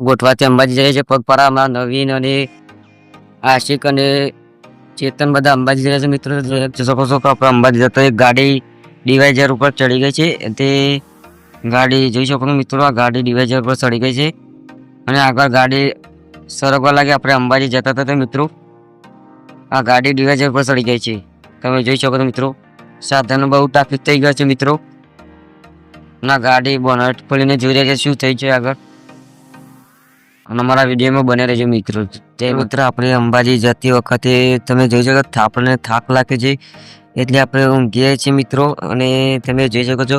ગોઠવાથી અંબાજી જાય છે. પગપાળામાં નવીન અને આશિક અને ચેતન બધા અંબાજી જાય છે. મિત્રો શકો છો કે આપણે અંબાજી જતા એક ગાડી ડિવાઇઝર ઉપર ચડી ગઈ છે. તે ગાડી જોઈ શકો મિત્રો, આ ગાડી ડિવાઇઝર ઉપર ચડી ગઈ છે. અને આગળ ગાડી સરગવા લાગે આપણે અંબાજી જતા હતા મિત્રો, આ ગાડી ડિવાઇઝર ઉપર ચડી ગઈ છે. તમે જોઈ શકો છો મિત્રો, સાધનો બહુ ટ્રાફિક થઈ ગયો છે મિત્રો. ના, ગાડી બોનટ ખોલીને જોઈ રહ્યા છે. શું થઈ છે આગળ? અને અમારા વિડીયોમાં બને રહેજો મિત્રો. તે મિત્ર આપણે અંબાજી જતી વખતે તમે જોઈ શકો છો આપણને થાક લાગે છે એટલે આપણે ઊંઘીએ છીએ મિત્રો અને તમે જોઈ શકો છો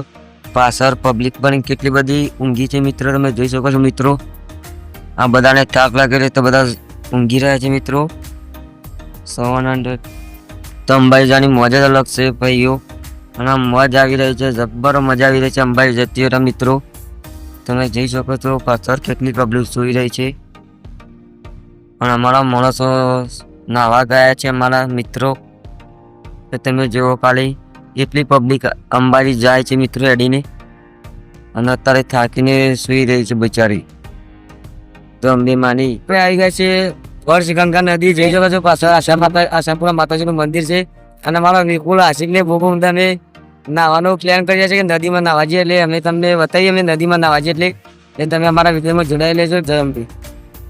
પાછળ પબ્લિક પણ કેટલી બધી ઊંઘી છે મિત્રો તમે જોઈ શકો છો મિત્રો. આ બધાને થાક લાગે છે તો બધા ઊંઘી રહ્યા છે મિત્રો. સેવન તો અંબાજી જવાની મોજ જ અલગ છે ભાઈઓ. અને મોજ આવી રહી છે જબ્બર મજા આવી રહી છે અંબાજી જતી હોય મિત્રો. તમે જઈ શકો છો પાછળ કેટલી પબ્લિક સુઈ રહી છે. પણ અમારા માણસો નાવા ગયા છે અમારા મિત્રો. તો તમે જુઓ ખાલી એટલી પબ્લિક અંબાજી જાય છે મિત્રો એડીને. અને અત્યારે થાકીને સુઈ રહી છે બિચારી. તો અંબે માની આવી ગયા છે વર્ષ ગંગા નદી. જઈ શકો છો પાછળ આશા માતા આશાપુરા માતાજીનું મંદિર છે. અને મારા વિપુલ આશિકને ભૂગો અમે નાવાનો પ્લાન કરીએ છીએ કે નદીમાં નાવા જઈએ એટલે અમે તમને બતાવીએ, અમે નદીમાં નાવા જઈએ એટલે એ તમે અમારા વિડીયોમાં જોડાઈ લેજો ધરમથી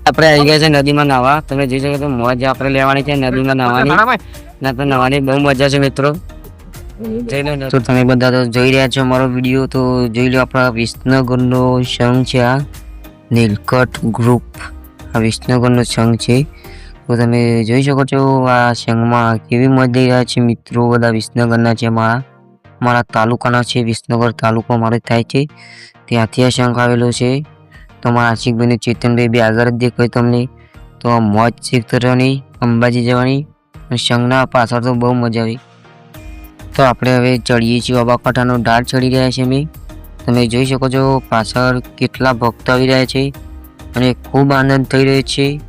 આપણે આવી ગયા છે નદીમાં નાવા તમે જોઈ શકો છો મોજ આપણે લેવાની છે નદીમાં નાવાની ના તો નાવાની બહુ મજા છે મિત્રો. તો તમે બધા તો જોઈ રહ્યા છો મારો વીડિયો. તો જોઈ લો આપણા વિસનગરનો સંઘ છે આ. નીલકંઠ ગ્રુપ આ વિસનગરનો સંઘ છે. તો તમે જોઈ શકો છો આ સંઘમાં કેવી મજા રહ્યા છે મિત્રો. બધા વિસનગરના છે મારા મારા તાલુકાના છે, વિસનગર તાલુકો મારે થાય છે. ત્યાંથી આ શંખ આવેલો છે. તો મારા આશિકભાઈને ચેતનભાઈ બી આગળ જ દેખાય તમને. તો મોજ શીખ કરવાની અંબાજી જવાની અને શંખના પાછળ તો બહુ મજા આવી. તો આપણે હવે ચડીએ છીએ અબાકાંઠાનો ઢાળ ચડી રહ્યા છે અમે. તમે જોઈ શકો છો પાછળ કેટલા ભક્તો આવી રહ્યા છે અને ખૂબ આનંદ થઈ રહ્યો છે.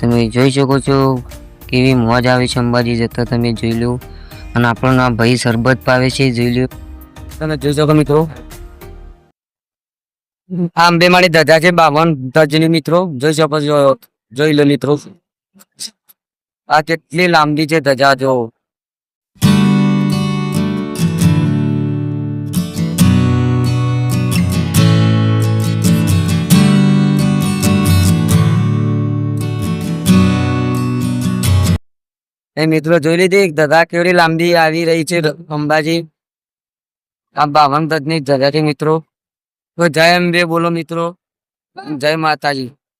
તમે જોઈ શકો છો કેવી મોજ આવે છે અંબાજી જતા, તમે જોઈ લો. અને આપણને ભાઈ શરબત પાવે છે, જોઈ લો તમે જોઈ શકો મિત્રો. આમ બે મારી ધજા છે, બાવન ધજની મિત્રો. જોઈ શકો છો, જોઈ લો મિત્રો. આ કેટલી લાંબી છે ધજા, જો. એ મિત્રો જોઈ લીધી ધજા કેવડી લાંબી આવી રહી છે, અંબાજી. આ બાવન ધજની ધજા છે મિત્રો. તો જય અંબે બોલો મિત્રો. જય માતાજી.